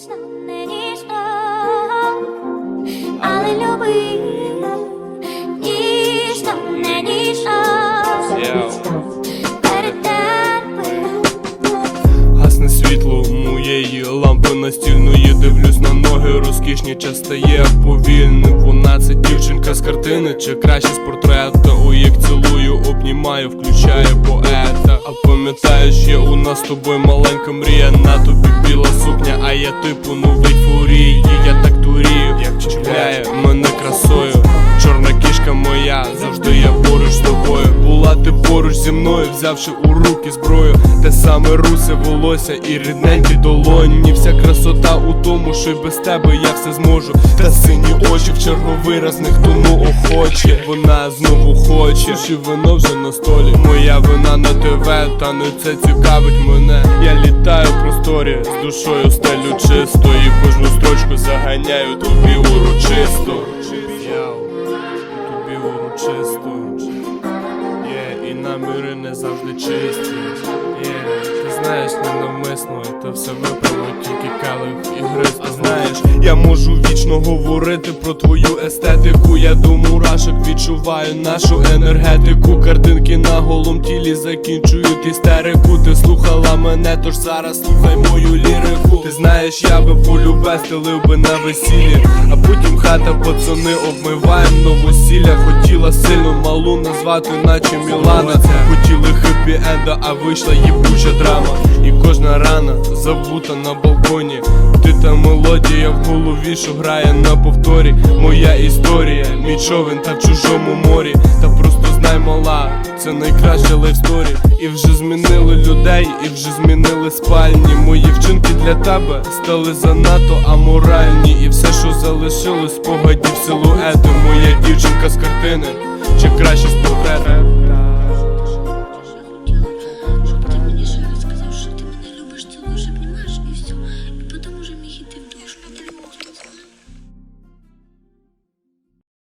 ніжно, не ніжно, але люби, ніжно, не ніжно, перед тебе. Гасне світло моєї лампи настільної Дивлюсь на ноги, розкішні частає повільним Вона це дівчинка з картини, чи краще з портрета У як цілую, обнімаю, включаю поета. А пам'ятаєш, є у нас з тобою маленька мрія. На тобі біла сукня, а я типу новий фурії Я так дурію, як чіпляє поруч зі мною, взявши у руки зброю. Те саме русе волосся і рідненькі долоні. Вся красота у тому, що й без тебе я все зможу. Та сині очі в черговий раз них тому охоче. Вона знову хоче, чи вино вже на столі? Моя вина на ТВ, та не це цікавить мене. Я літаю в просторі, з душою стелю чисто. І кожну строчку заганяю тобі урочисто. Тобі урочисто. і наміри не завжди чисті. Є, ти знаєш, ненавмисно, та все виправить тільки келих і гриз. А знаєш, я можу вічно говорити про твою естетику. Я до мурашок відчуваю нашу енергетику. Картинки на голом тілі закінчують істерику. Ти слухала мене, тож зараз слухай мою лірику. Ти знаєш, я би полюбе стелив би на весіллі, а потім хата пацани обмиваєм новосілля. Сильно малу назвати, наче Мілана. Хотіли хеппі енда, а вийшла їбуча драма. І кожна рана забута на балконі. Ти та мелодія в голові, що грає на повторі. Моя історія, мій човен та в чужому морі. Та просто знай мала, це найкраща лайфсторі. І вже змінили людей, і вже змінили спальні. Мої вчинки для тебе стали занадто аморальні. І все, що залишилось, спогадів силуети. Моя дівчинка з картини, чи краще з портрета.